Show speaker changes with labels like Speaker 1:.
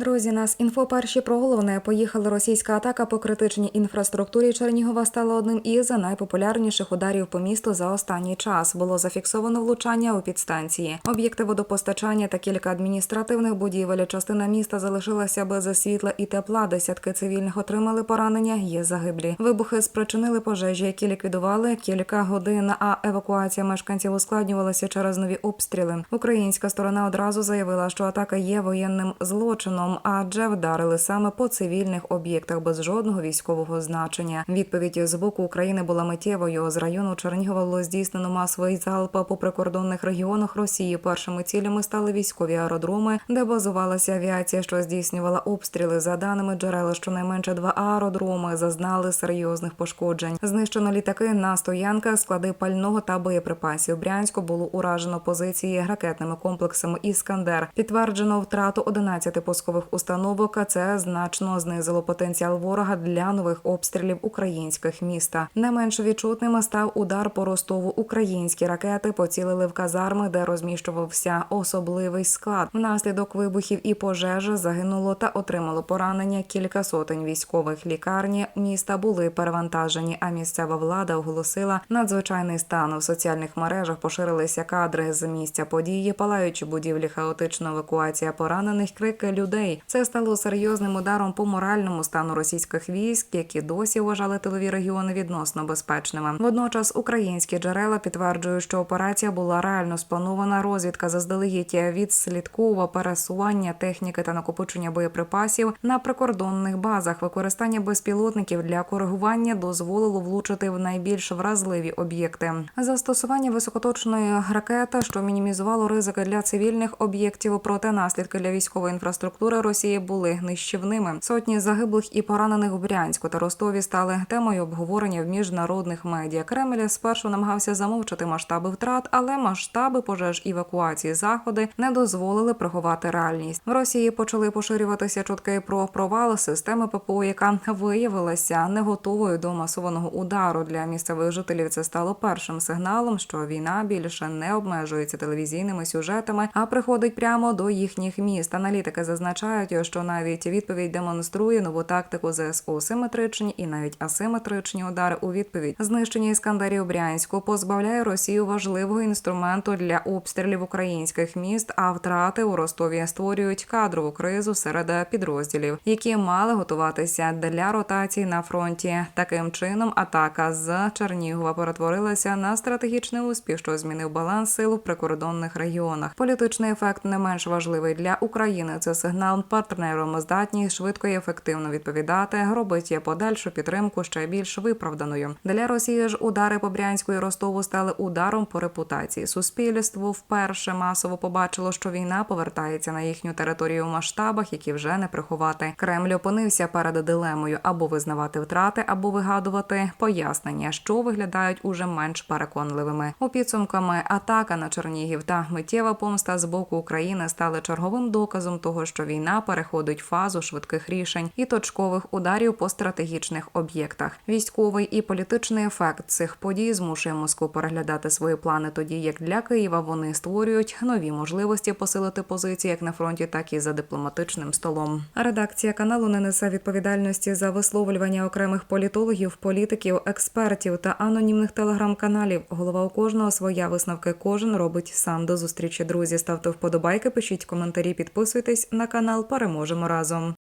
Speaker 1: Друзі, нас інфо перші про головне. Поїхала російська атака по критичній інфраструктурі Чернігова стала одним із найпопулярніших ударів по місту за останній час. Було зафіксовано влучання у підстанції. Об'єкти водопостачання та кілька адміністративних будівель. Частина міста залишилася без світла і тепла. Десятки цивільних отримали поранення. Є загиблі. Вибухи спричинили пожежі, які ліквідували кілька годин. А евакуація мешканців ускладнювалася через нові обстріли. Українська сторона одразу заявила, що атака є воєнним злочином, адже вдарили саме по цивільних об'єктах без жодного військового значення. Відповідь з боку України була миттєвою. З району Чернігова було здійснено масовий залп по прикордонних регіонах Росії. Першими цілями стали військові аеродроми, де базувалася авіація, що здійснювала обстріли. За даними джерел, щонайменше два аеродроми зазнали серйозних пошкоджень. Знищено літаки на стоянках, склади пального та боєприпасів. Брянську було уражено позиції ракетними комплексами Іскандер. Підтверджено втрату 11 пускових установок. а Це значно знизило потенціал ворога для нових обстрілів українських міста. Не менш відчутним став удар по Ростову. Українські ракети поцілили в казарми, де розміщувався особливий склад. Внаслідок вибухів і пожежі загинуло та отримало поранення кілька сотень військових лікарні міста були перевантажені. А місцева влада оголосила надзвичайний стан у соціальних мережах. Поширилися кадри з місця події, палаючі будівлі, хаотична евакуація поранених, крики людей. Це стало серйозним ударом по моральному стану російських військ, які досі вважали тилові регіони відносно безпечними. Водночас українські джерела підтверджують, що операція була реально спланована. Розвідка заздалегідь відслідковувала пересування техніки та накопичення боєприпасів на прикордонних базах. Використання безпілотників для коригування дозволило влучити в найбільш вразливі об'єкти. Застосування високоточної ракети, що мінімізувало ризики для цивільних об'єктів, проте наслідки для військової інфраструктури Росії були нищівними. Сотні загиблих і поранених в Брянську та Ростові стали темою обговорення в міжнародних медіа. Кремль спершу намагався замовчати масштаби втрат, але масштаби пожеж евакуації заходи не дозволили приховати реальність. В Росії почали поширюватися чутки про провал системи ППО, яка виявилася не готовою до масованого удару. Для місцевих жителів це стало першим сигналом, що війна більше не обмежується телевізійними сюжетами, а приходить прямо до їхніх міст. Аналітики зазначають, що навіть відповідь демонструє нову тактику ЗСУ симетричні і навіть асиметричні удари у відповідь. Знищення іскандерів Брянську позбавляє Росію важливого інструменту для обстрілів українських міст. А втрати у Ростові створюють кадрову кризу серед підрозділів, які мали готуватися для ротації на фронті. Таким чином, атака з Чернігова перетворилася на стратегічний успіх, що змінив баланс сил у прикордонних регіонах. Політичний ефект не менш важливий для України. Це сигнал партнерам здатні швидко і ефективно відповідати, робить подальшу підтримку ще більш виправданою. Для Росії ж удари по Брянську і Ростову стали ударом по репутації. Суспільство вперше масово побачило, що війна повертається на їхню територію в масштабах, які вже не приховати. Кремль опинився перед дилемою або визнавати втрати, або вигадувати пояснення, що виглядають уже менш переконливими. У підсумками атака на Чернігів та миттєва помста з боку України стали черговим доказом того, що війна переходить в фазу швидких рішень і точкових ударів по стратегічних об'єктах. Військовий і політичний ефект цих подій змушує Москву переглядати свої плани тоді, як для Києва вони створюють нові можливості посилити позиції як на фронті, так і за дипломатичним столом. Редакція каналу не несе відповідальності за висловлювання окремих політологів, політиків, експертів та анонімних телеграм-каналів. Голова у кожного своя висновки. Кожен робить сам до зустрічі. Друзі, ставте вподобайки, пишіть коментарі, підписуйтесь на Переможемо разом.